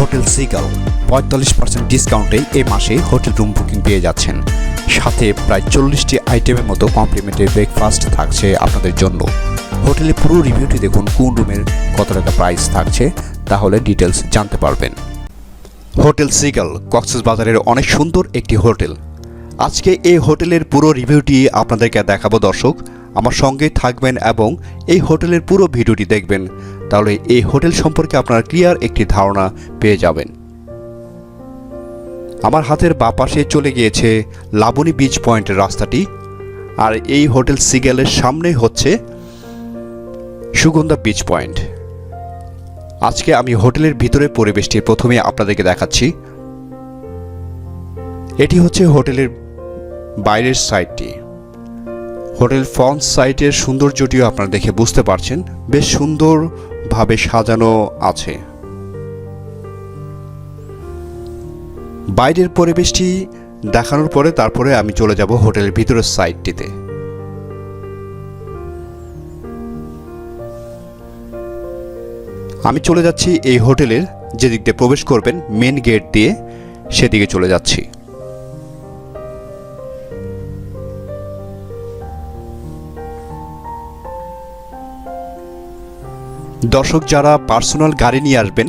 Hotel seagull পঁয়তাল্লিশ percent ডিসকাউন্টে এই মাসে হোটেল রুম বুকিং পেয়ে যাচ্ছেন। সাথে প্রায় চল্লিশটি আইটেমের মতো কমপ্লিমেন্টারি ব্রেকফাস্ট থাকছে আপনাদের জন্য। হোটেলে পুরো রিভিউটি দেখুন কোন রুমের কত টাকা প্রাইস থাকছে, তাহলে ডিটেলস জানতে পারবেন। হোটেল সিগাল কক্সেস বাজারের অনেক সুন্দর একটি হোটেল। আজকে এই হোটেলের পুরো রিভিউটি আপনাদেরকে দেখাবো দর্শক। আমার সঙ্গে থাকবেন এবং এই হোটেলের পুরো ভিডিওটি দেখবেন। তাহলে এই হোটেল সম্পর্কে আপনার ক্লিয়ার একটি ধারণা পেয়ে যাবেন। আমার হাতের বা পাশে চলে গিয়েছে লাবণী বিচ পয়েন্টের রাস্তাটি। আর এই হোটেল সিগেলের সামনে হচ্ছে সুগন্ধা বিচ পয়েন্ট আজকে আমি হোটেলের ভিতরে পরিবেশটি প্রথমে আপনাদেরকে দেখাচ্ছি। এটি হচ্ছে হোটেলের বাইরের সাইডটি। হোটেল ফ্রন্ট সাইটের সৌন্দর্যটিও আপনারা দেখে বুঝতে পারছেন। বেশ সুন্দরভাবে সাজানো আছে। বাইরের পরিবেশটি দেখানোর পরে তারপরে আমি চলে যাব হোটেলের ভিতরের সাইডটিতে আমি চলে যাচ্ছি এই হোটেলের যেদিক দিয়ে প্রবেশ করবেন, মেন গেট দিয়ে সেদিকে চলে যাচ্ছি। দর্শক যারা পার্সোনাল গাড়ি নিয়ে আসবেন,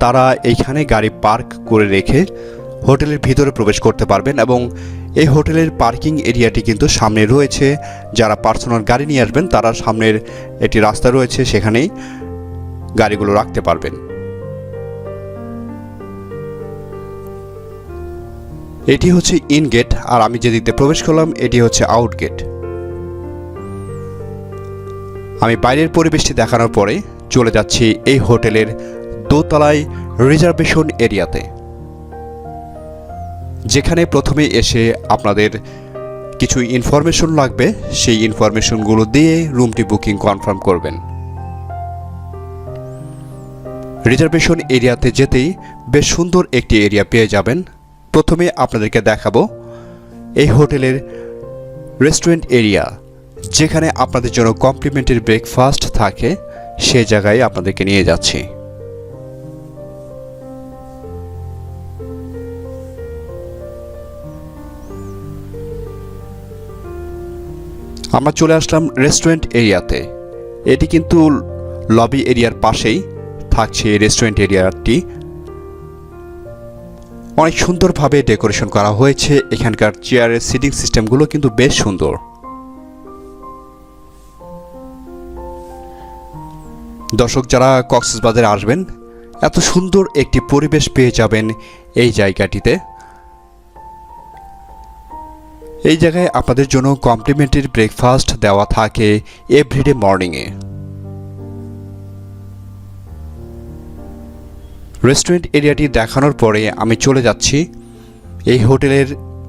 তারা এইখানে গাড়ি পার্ক করে রেখে হোটেলের ভিতরে প্রবেশ করতে পারবেন এবং এই হোটেলের পার্কিং এরিয়াটি কিন্তু সামনে রয়েছে। যারা পার্সোনাল গাড়ি নিয়ে আসবেন, তারা সামনের একটি রাস্তা রয়েছে, সেখানেই গাড়িগুলো রাখতে পারবেন। এটি হচ্ছে ইন গেট, আর আমি যে দিকতে প্রবেশ করলাম, এটি হচ্ছে আউট গেট। আমি বাইরের পরিবেশটি দেখানোর পরে চলে যাচ্ছি এই হোটেলের দোতলায় রিজার্ভেশন এরিয়াতে। যেখানে প্রথমে এসে আপনাদের কিছু ইনফরমেশন লাগবে, সেই ইনফরমেশনগুলো দিয়ে রুমটি বুকিং কনফার্ম করবেন। রিজার্ভেশন এরিয়াতে যেতেই বেশ সুন্দর একটি এরিয়া পেয়ে যাবেন। প্রথমে আপনাদেরকে দেখাবো এই হোটেলের রেস্টুরেন্ট এরিয়া, যেখানে আপনাদের জন্য কমপ্লিমেন্টারি ব্রেকফাস্ট থাকে। সে জায়গায় আপনাদেরকে নিয়ে যাচ্ছি। আমরা চলে আসলাম রেস্টুরেন্ট এরিয়াতে এটি কিন্তু লবি এরিয়ার পাশেই থাকছে রেস্টুরেন্ট এরিয়াটি অনেক সুন্দরভাবে ডেকোরেশন করা হয়েছে। এখানকার চেয়ারের সিটিং সিস্টেমগুলো কিন্তু বেশ সুন্দর। দর্শক যারা কক্সবাজারে আসবেন, এত সুন্দর একটি পরিবেশ পেয়ে যাবেন এই জায়গাটিতে। এই জায়গায় আপনাদের জন্য কমপ্লিমেন্টারি ব্রেকফাস্ট দেওয়া থাকে এভরিডে মর্নিংয়ে রেস্টুরেন্ট এরিয়াটি দেখানোর পরে আমি চলে যাচ্ছি। এই হোটেলের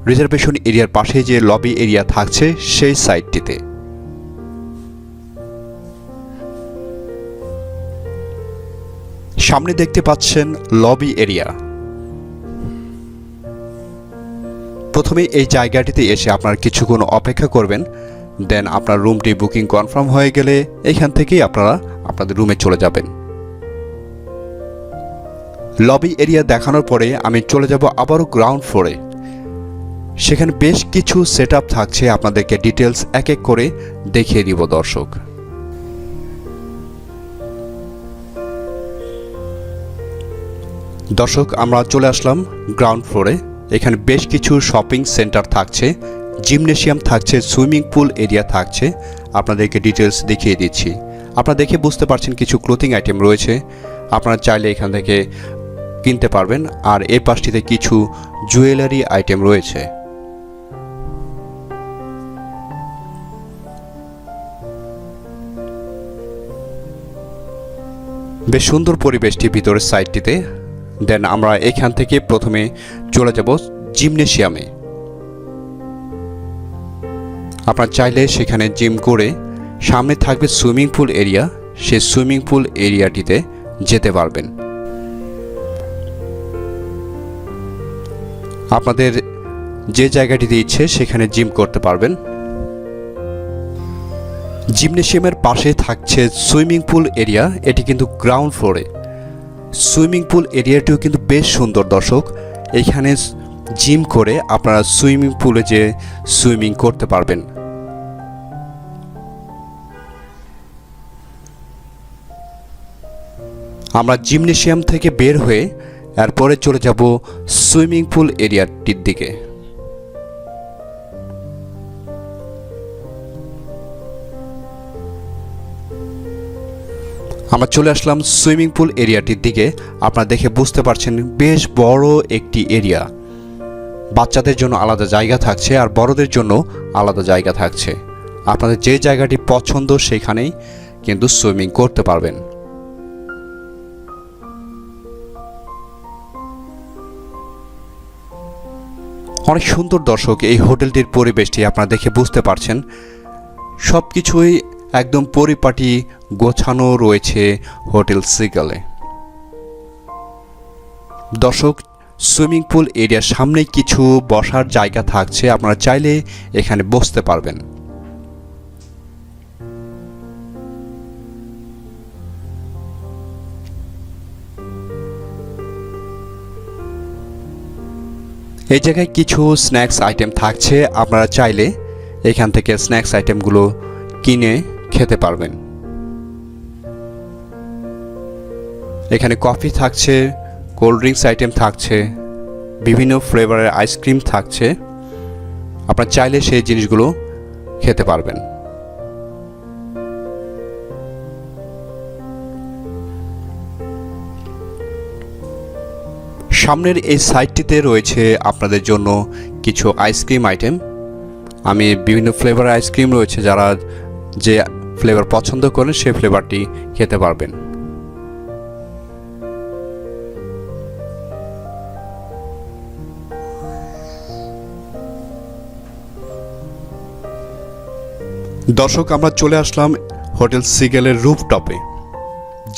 রিজার্ভেশন এরিয়ার পাশে যে লবি এরিয়া থাকছে, সেই সাইডটিতে সামনে দেখতে পাচ্ছেন লবি এরিয়া। প্রথমে এই জায়গাটিতে এসে আপনার কিছুক্ষণ অপেক্ষা করবেন, দেন আপনার রুমটি বুকিং কনফার্ম হয়ে গেলে এখান থেকেই আপনারা আপনাদের রুমে চলে যাবেন। লবি এরিয়া দেখানোর পরে আমি চলে যাব আবারও গ্রাউন্ড ফ্লোরে। সেখানে বেশ কিছু সেট থাকছে, আপনাদেরকে ডিটেলস এক এক করে দেখিয়ে দিব দর্শক। দর্শক, আমরা চলে আসলাম গ্রাউন্ড ফ্লোরে এখানে বেশ কিছু শপিং সেন্টার থাকছে জিমনেশিয়াম থাকছে সুইমিং পুল এরিয়া থাকছে। আপনাদেরকে ডিটেলস দেখিয়ে দিচ্ছি। আপনারা দেখে বুঝতে পারছেন কিছু ক্লোথিং আইটেম রয়েছে। আপনারা চাইলে এখান থেকে কিনতে পারবেন। আর এই পাশটিতে কিছু জুয়েলারি আইটেম রয়েছে। বেশ সুন্দর পরিবেশটি ভিতরের সাইডটিতে দেন আমরা এখান থেকে প্রথমে চলে যাব জিমনেশিয়ামে। আপনার চাইলে সেখানে জিম করে সামনে থাকবে সুইমিং পুল এরিয়া। সেই সুইমিং পুল এরিয়াটিতে যেতে পারবেন। আপনাদের যে জায়গাটিতে ইচ্ছে সেখানে জিম করতে পারবেন। জিমনেশিয়ামের পাশে থাকছে সুইমিং পুল এরিয়া। এটি কিন্তু গ্রাউন্ড ফ্লোরে। সুইমিং পুল এরিয়াটিও কিন্তু বেশ সুন্দর, দর্শক। এখানে জিম করে আপনারা সুইমিং পুলে যে সুইমিং করতে পারবেন। আমরা জিমনেশিয়াম থেকে বের হয়ে এরপরে চলে যাব সুইমিং পুল এরিয়াটির দিকে। আমরা চলে আসলাম সুইমিং পুল এরিয়াটির দিকে। আপনারা দেখে বুঝতে পারছেন বেশ বড় একটি এরিয়া। বাচ্চাদের জন্য আলাদা জায়গা থাকছে আর বড়দের জন্য আলাদা জায়গা থাকছে। আপনাদের যে জায়গাটি পছন্দ সেখানেই কিন্তু সুইমিং করতে পারবেন। অনেক সুন্দর দর্শক, এই হোটেলটির পরিবেশটি আপনারা দেখে বুঝতে পারছেন। সব কিছুই একদম পরিপাটি গোছানো রয়েছে হোটেল সিগালে। দর্শক, সুইমিং পুল এরিয়ার সামনে কিছু বসার জায়গা থাকছে, আপনারা চাইলে এখানে বসতে পারবেন। এই জায়গায় কিছু স্ন্যাক্স আইটেম থাকছে, আপনারা চাইলে এখান থেকে স্ন্যাক্স আইটেমগুলো কিনে খেতে পারবেন। এখানে কফি থাকছে, কোল্ড ড্রিঙ্কস আইটেম থাকছে, বিভিন্ন ফ্লেভারের আইসক্রিম থাকছে। আপনারা চাইলে সেই জিনিসগুলো খেতে পারবেন। সামনের এই সাইটটিতে রয়েছে আপনাদের জন্য কিছু আইসক্রিম আইটেম আমি বিভিন্ন ফ্লেভার আইসক্রিম রয়েছে যারা যে ফ্লেভার পছন্দ করেন, সেই ফ্লেভারটি খেতে পারবেন। দর্শক, আমরা চলে আসলাম হোটেল সিগেলের রুফটপে,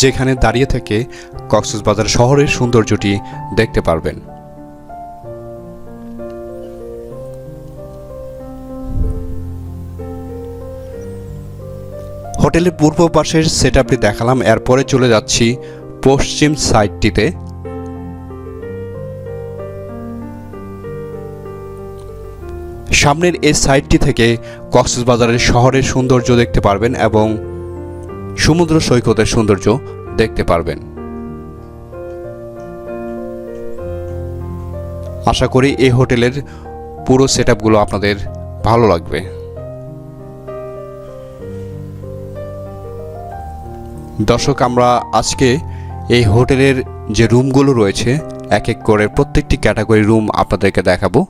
যেখানে দাঁড়িয়ে থেকে কক্সবাজার শহরের সৌন্দর্যটি দেখতে পারবেন। হোটেলের পূর্ব পাশের সেট দেখালাম, এরপরে চলে যাচ্ছি পশ্চিম সাইডটিতে সামনের এই সাইডটি থেকে কক্সবাজারের শহরের সৌন্দর্য দেখতে পারবেন এবং সমুদ্র সৈকতের সৌন্দর্য দেখতে পারবেন। আশা করি এই হোটেলের পুরো সেট আপনাদের ভালো লাগবে। দর্শক, আমরা আজকে এই হোটেলের যে রুমগুলো রয়েছে, এক এক করে প্রত্যেকটি ক্যাটাগরি রুম আপনাদেরকে দেখাবো।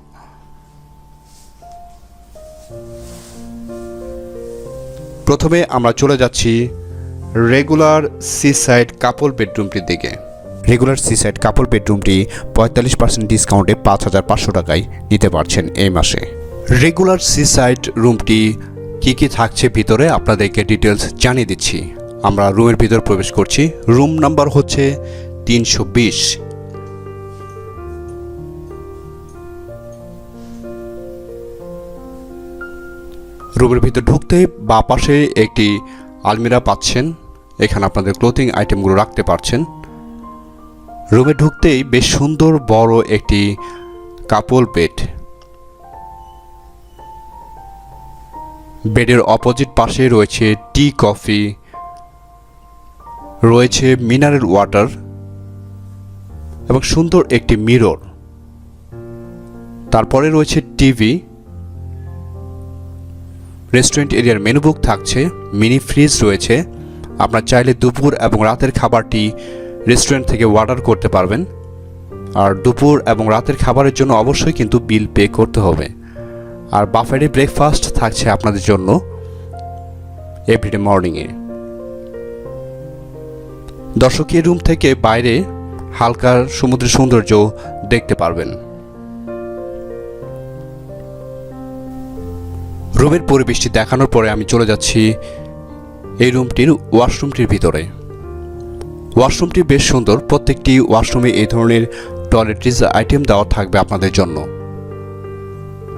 প্রথমে আমরা চলে যাচ্ছি রেগুলার সি সাইড কাপল বেডরুমটির দিকে। রেগুলার সি সাইড কাপল বেডরুমটি পঁয়তাল্লিশ পার্সেন্ট ডিসকাউন্টে পাঁচ হাজার পাঁচশো টাকায় নিতে পারছেন এই মাসে। রেগুলার সি সাইড রুমটি কী কী থাকছে ভিতরে আপনাদেরকে ডিটেলস জানিয়ে দিচ্ছি। আমরা রুমের ভিতর প্রবেশ করছি। রুম নাম্বার হচ্ছে তিনশো বিশ। রুমের ভিতর ঢুকতে বা পাশে একটি আলমিরা পাচ্ছেন। এখানে আপনাদের ক্লোথিং আইটেমগুলো রাখতে পারছেন। রুমে ঢুকতেই বেশ সুন্দর বড় একটি কাপল বেড। বেডের অপোজিট পাশে রয়েছে টি কফি। রয়েছে মিনারেল ওয়াটার এবং সুন্দর একটি মিরর তারপরে রয়েছে টিভি। রেস্টুরেন্ট এরিয়ার মেনু বুক থাকছে মিনি ফ্রিজ রয়েছে। আপনার চাইলে দুপুর এবং রাতের খাবারটি রেস্টুরেন্ট থেকে অর্ডার করতে পারবেন। আর দুপুর এবং রাতের খাবারের জন্য অবশ্যই কিন্তু বিল পে করতে হবে। আর বাফেটে ব্রেকফাস্ট থাকছে আপনাদের জন্য এভরিডে মর্নিংয়ে দর্শকীয় রুম থেকে বাইরে হালকা সমুদ্রের সৌন্দর্য দেখতে পারবেন। রুমের পরিবেশটি দেখানোর পরে আমি চলে যাচ্ছি এই রুমটির ওয়াশরুমটির ভিতরে। ওয়াশরুমটি বেশ সুন্দর। প্রত্যেকটি ওয়াশরুমে এই ধরনের টয়লেট্রিজ আইটেম দেওয়া থাকবে আপনাদের জন্য।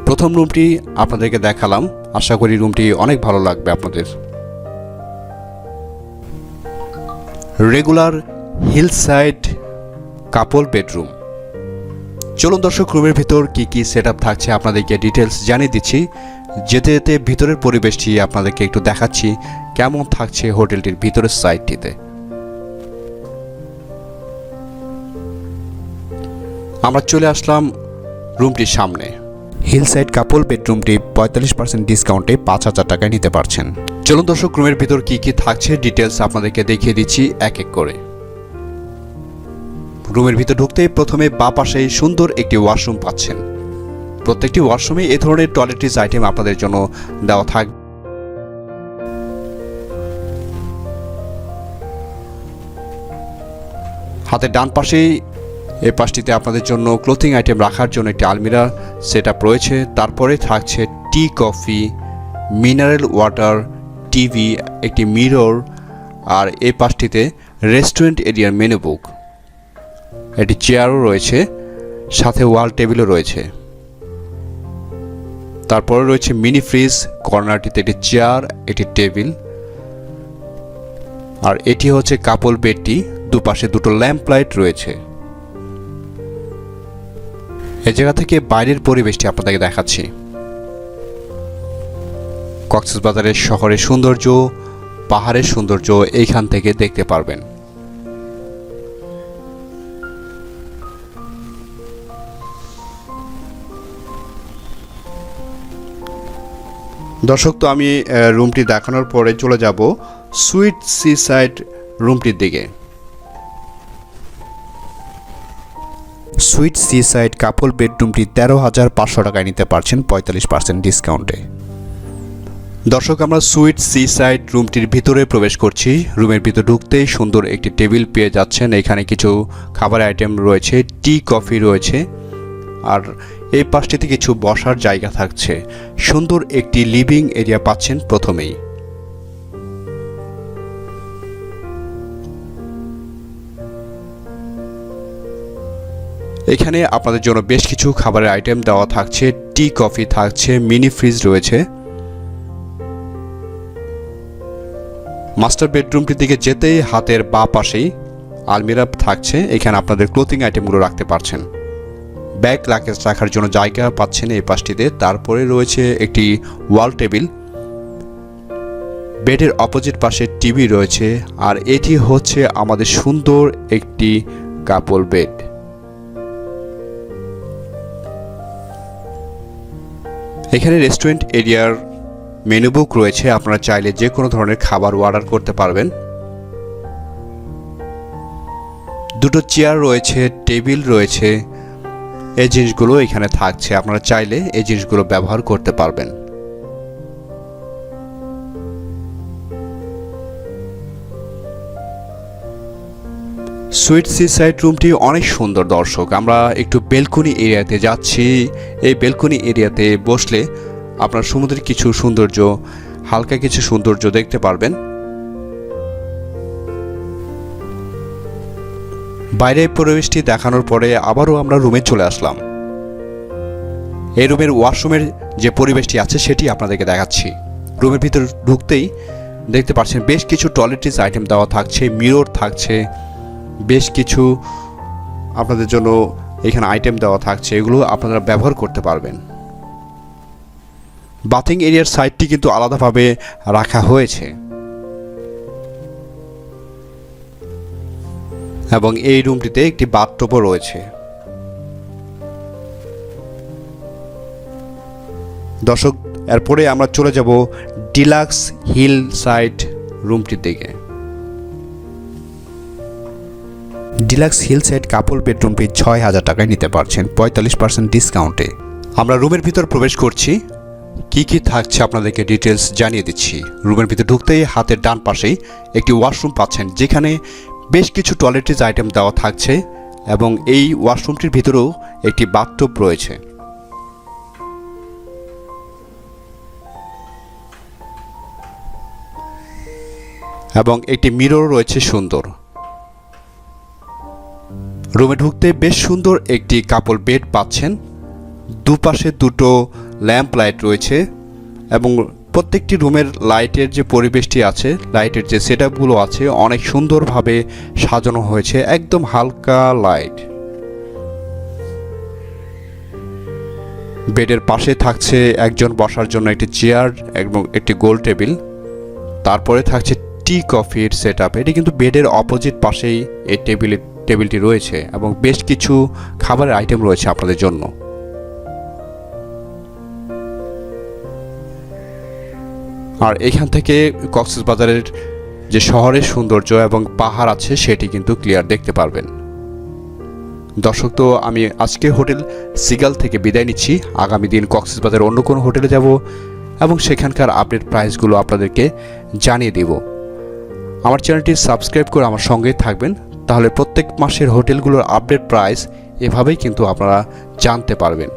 প্রথম রুমটি আপনাদেরকে দেখালাম। আশা করি রুমটি অনেক ভালো লাগবে আপনাদের। Regular hill side couple bedroom. চলুন দর্শক, রুমের ভিতর কি কি সেট থাকছে আপনাদেরকে ডিটেলস জানিয়ে দিচ্ছি। যেতে যেতে ভিতরের পরিবেশটি আপনাদেরকে একটু দেখাচ্ছি, কেমন থাকছে হোটেলটির ভিতরের সাইডটিতে আমরা চলে আসলাম রুমটির সামনে। হিল সাইড কাপল বেডরুমটি পঁয়তাল্লিশ পার্সেন্ট ডিসকাউন্টে পাঁচ হাজার টাকায় নিতে পারছেন। চলুন দর্শক, রুমের ভিতর কি কি থাকছে ডিটেলস আপনাদেরকে দেখিয়ে দিচ্ছি এক এক করে। রুমের ভিতর ঢুকতেই প্রথমে বা পাশেই সুন্দর একটি ওয়াশরুম পাচ্ছেন। প্রত্যেকটি ওয়াশরুমে এ ধরনের টয়লেট্রিজ আইটেম আপনাদের জন্য দেওয়া থাকবে হাতের ডান পাশেই এই পাশটিতে আপনাদের জন্য ক্লোথিং আইটেম রাখার জন্য একটি আলমিরা সেট রয়েছে। তারপরে থাকছে tea, coffee, mineral water, TV, একটি মিরর, আর এই পাশটিতে রেস্টুরেন্ট এরিয়ার মেনু বুক। একটি চেয়ারও রয়েছে, সাথে ওয়াল টেবিলও রয়েছে। তারপরে রয়েছে মিনি ফ্রিজ, কর্নারটিতে একটি চেয়ার, একটি টেবিল। আর এটি হচ্ছে কাপল বেডটি, দুপাশে দুটো ল্যাম্প লাইট রয়েছে। এই জায়গা থেকে বাইরের পরিবেশটি আপনাদেরকে দেখাচ্ছি। কক্সবাজারের শহরের সৌন্দর্য, পাহাড়ের সৌন্দর্য এইখান থেকে দেখতে পারবেন। দর্শক, তো আমি রুমটি দেখানোর পরে চলে যাব সুইট সি সাইড রুমটির দিকে। সুইট সি সাইড কাপল বেডরুমটি তেরো হাজার পাঁচশো টাকায় নিতে পারছেন, পঁয়তাল্লিশ পার্সেন্ট ডিসকাউন্টে। দর্শক, আমরা সুইট সি সাইড রুমটির ভিতরে প্রবেশ করছি। রুমের ভিতরে ঢুকতেই সুন্দর একটি টেবিল পেয়ে যাচ্ছেন। এখানে কিছু খাবার আইটেম রয়েছে, টি কফি রয়েছে। আর এই পাশটিতে কিছু বসার জায়গা থাকছে। সুন্দর একটি লিভিং এরিয়া পাচ্ছেন প্রথমেই। এখানে আপনাদের জন্য বেশ কিছু খাবারের আইটেম দেওয়া থাকছে, টি, কফি থাকছে, মিনি ফ্রিজ রয়েছে। মাস্টার বেডরুমটির দিকে যেতেই হাতের বা পাশেই আলমিরা থাকছে। এখানে আপনাদের ক্লোথিং আইটেমগুলো রাখতে পারছেন। ব্যাগ লাকেজ রাখার জন্য জায়গা পাচ্ছেন এই পাশটিতে তারপরে রয়েছে একটি ওয়াল টেবিল। বেডের অপোজিট পাশে টিভি রয়েছে। আর এটি হচ্ছে আমাদের সুন্দর একটি কাপল বেড। এখানে রেস্টুরেন্ট এরিয়ার মেনু বুক রয়েছে। আপনারা চাইলে যে কোনো ধরনের খাবার অর্ডার করতে পারবেন। দুটো চেয়ার রয়েছে, টেবিল রয়েছে। এই জিনিসগুলো এখানে থাকছে। আপনারা চাইলে এই জিনিসগুলো ব্যবহার করতে পারবেন। সুইট সি সাইড রুমটি অনেক সুন্দর দর্শক। আমরা একটু বেলকনি এরিয়াতে যাচ্ছি। এই বেলকনি এরিয়াতে বসলে আপনার সমুদ্রের কিছু সৌন্দর্য, হালকা কিছু সৌন্দর্য দেখতে পারবেন। বাইরের পরিবেশটি দেখানোর পরে আবারও আমরা রুমে চলে আসলাম। এই রুমের ওয়াশরুমের যে পরিবেশটি আছে সেটি আপনাদেরকে দেখাচ্ছি। রুমের ভিতর ঢুকতেই দেখতে পাচ্ছেন বেশ কিছু টয়লেট্রিজ আইটেম দেওয়া থাকছে, মিরর থাকছে, বেশ কিছু আপনাদের জন্য এখানে আইটেম দেওয়া থাকছে, এগুলো আপনারা ব্যবহার করতে পারবেন। বাথিং এরিয়ার সাইডটি কিন্তু আলাদাভাবে রাখা হয়েছে। এবং এই রুমটিতে একটি বাথটবও রয়েছে। দর্শক, এরপরে আমরা চলে যাব ডিলাক্স হিল সাইড রুমটির দিকে। ডিলাক্স হিল সাইড কাপল বেডরুমটি ছয় হাজার টাকায় নিতে পারছেন, পঁয়তাল্লিশ পার্সেন্ট ডিসকাউন্টে। আমরা রুমের ভিতর প্রবেশ করছি। কি কি থাকছে আপনাদেরকে ডিটেলস জানিয়ে দিচ্ছি। রুমের ভিতর ঢুকতেই হাতের ডান পাশেই একটি ওয়াশরুম পাচ্ছেন, যেখানে বেশ কিছু টয়লেট্রিজ আইটেম দেওয়া থাকছে এবং এই ওয়াশরুমটির ভিতরেও একটি বাথটব রয়েছে। এবং একটি মিরর রয়েছে সুন্দর। রুমে ঢুকতে বেশ সুন্দর একটি কাপল বেড পাচ্ছেন। দুপাশে দুটো ল্যাম্প লাইট রয়েছে এবং প্রত্যেকটি রুমের লাইটের যে পরিবেশটি আছে, লাইটের যে সেট আছে, অনেক সুন্দরভাবে সাজানো হয়েছে, একদম হালকা লাইট। বেডের পাশে থাকছে একজন বসার জন্য একটি চেয়ার এবং একটি গোল টেবিল। তারপরে থাকছে টি কফির সেট আপ এটি কিন্তু বেডের অপোজিট পাশেই এই টেবিল, টেবিলটি রয়েছে এবং বেশ কিছু খাবারের আইটেম রয়েছে আপনাদের জন্য। আর এখান থেকে কক্সবাজারের যে শহরের সৌন্দর্য এবং পাহাড় আছে, সেটি কিন্তু ক্লিয়ার দেখতে পারবেন। দর্শক, তো আমি আজকে হোটেল সিগাল থেকে বিদায় নিচ্ছি। আগামী দিন কক্সবাজার অন্য কোনো হোটেলে যাব এবং সেখানকার আপডেট প্রাইসগুলো আপনাদেরকে জানিয়ে দেব। আমার চ্যানেলটি সাবস্ক্রাইব করে আমার সঙ্গে থাকবেন। তাহলে প্রত্যেক মাসের হোটেলগুলোর আপডেট প্রাইস এভাবেই কিন্তু আপনারা জানতে পারবেন।